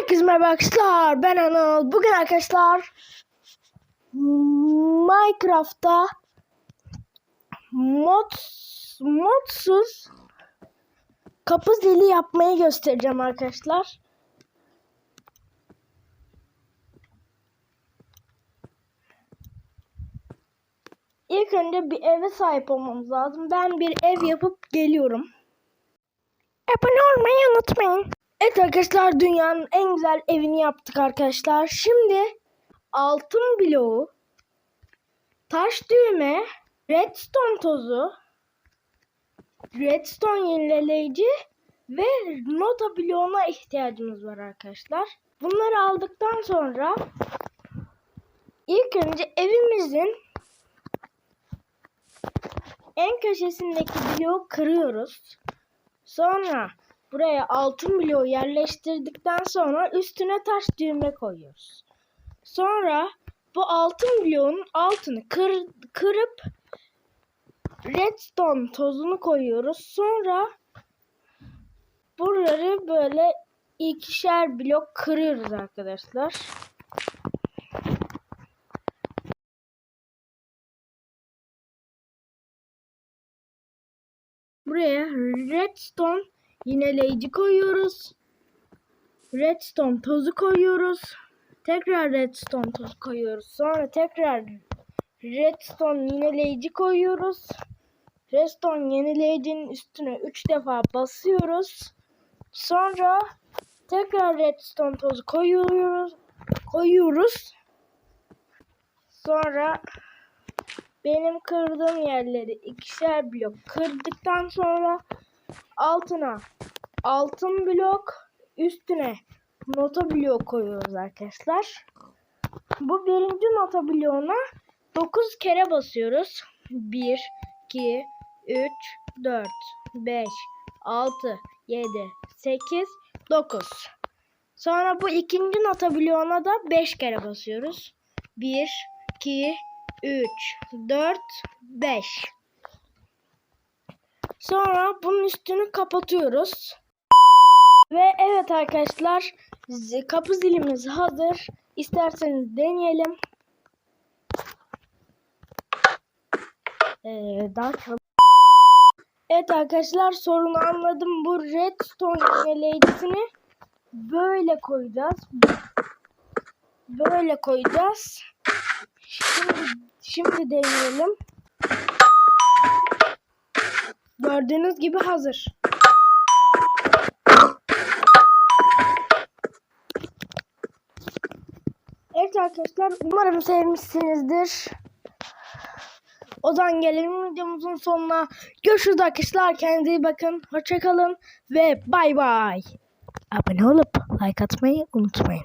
Herkese merhaba arkadaşlar. Ben Anıl. Bugün arkadaşlar Minecraft'ta mod modsuz kapı zili yapmayı göstereceğim arkadaşlar. İlk önce bir eve sahip olmamız lazım. Ben bir ev yapıp geliyorum. Abone olmayı unutmayın. Evet arkadaşlar dünyanın en güzel evini yaptık arkadaşlar. Şimdi altın bloğu, taş düğme, redstone tozu, redstone yenileyici ve nota bloğuna ihtiyacımız var arkadaşlar. Bunları aldıktan sonra ilk önce evimizin en köşesindeki bloğu kırıyoruz. Sonra buraya altın bloğu yerleştirdikten sonra üstüne taş düğme koyuyoruz. Sonra bu altın bloğun altını kır, kırıp redstone tozunu koyuyoruz. Sonra buraları böyle ikişer blok kırıyoruz arkadaşlar. Buraya redstone yineleyici koyuyoruz. Redstone tozu koyuyoruz. Tekrar redstone tozu koyuyoruz. Sonra tekrar redstone yineleyici koyuyoruz. Redstone yenileyicinin üstüne 3 defa basıyoruz. Sonra tekrar redstone tozu koyuyoruz. Koyuyoruz. Sonra benim kırdığım yerleri ikişer blok kırdıktan sonra altına altın blok üstüne nota bloğu koyuyoruz arkadaşlar. Bu birinci nota bloğuna 9 kere basıyoruz. 1, 2, 3, 4, 5, 6, 7, 8, 9. Sonra bu ikinci nota bloğuna da 5 kere basıyoruz. 1, 2, 3, 4, 5. Sonra bunun üstünü kapatıyoruz. Ve evet arkadaşlar kapı zilimiz hazır. İsterseniz deneyelim. Ee, daha Evet arkadaşlar sorunu anladım. Bu redstone yöneleyicisini böyle koyacağız. Böyle koyacağız. Şimdi, şimdi deneyelim. Gördüğünüz gibi hazır. Evet arkadaşlar umarım sevmişsinizdir. O zaman gelelim videomuzun sonuna. Görüşürüz arkadaşlar. Kendinize iyi bakın. Hoşçakalın ve bay bay. Abone olup like atmayı unutmayın.